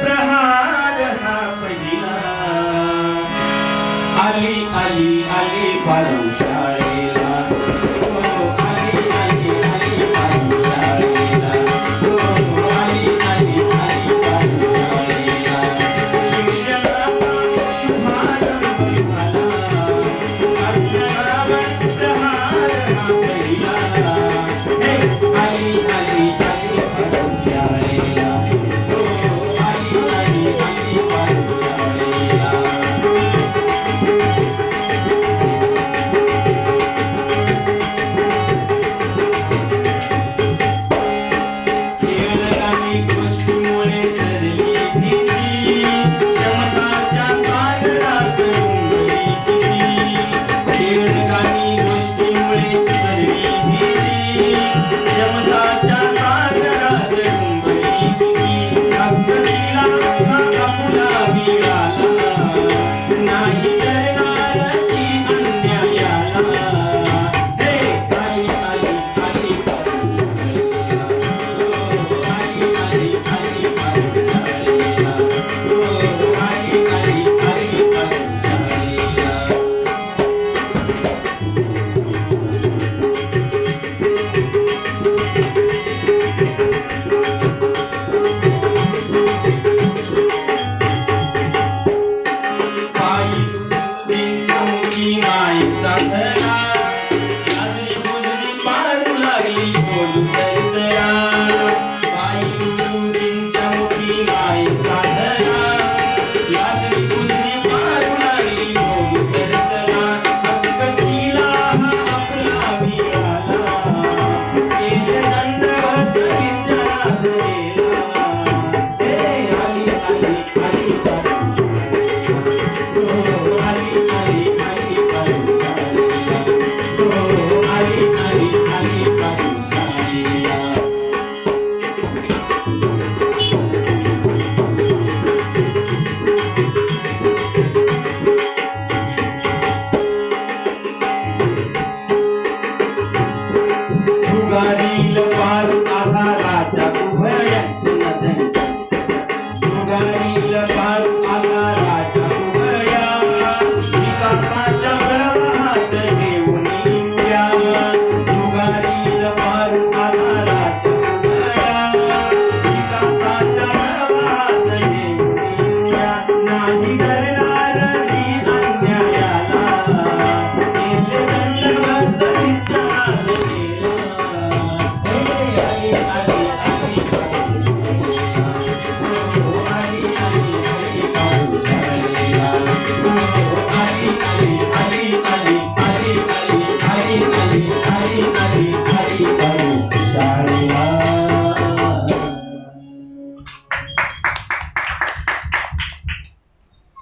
प्रहार हा पहिला आली आली आली पारुषा शांति करना